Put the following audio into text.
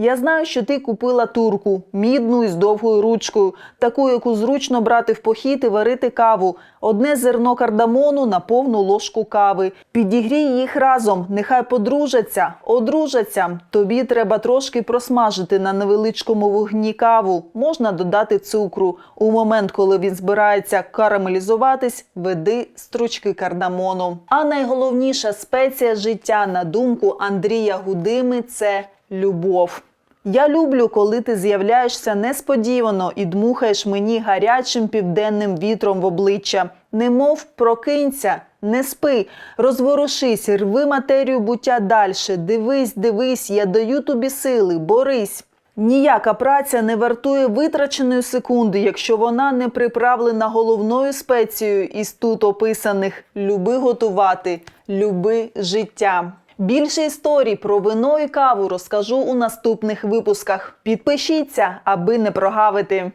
Я знаю, що ти купила турку, мідну із довгою ручкою, таку, яку зручно брати в похід і варити каву. Одне зерно кардамону на повну ложку кави. Підігрій їх разом, нехай подружаться, одружаться. Тобі треба трошки просмажити на невеличкому вогні каву. Можна додати цукру. У момент, коли він збирається карамелізуватись, веди стручки кардамону. А найголовніша спеція життя, на думку Андрія Гудими, це любов. Я люблю, коли ти з'являєшся несподівано і дмухаєш мені гарячим південним вітром в обличчя. Немов прокинься, не спи, розворушись, рви матерію буття дальше. Дивись, дивись, я даю тобі сили, борись. Ніяка праця не вартує витраченої секунди, якщо вона не приправлена головною спецією із тут описаних люби готувати, люби життя. Більше історій про вино і каву розкажу у наступних випусках. Підпишіться, аби не прогавити.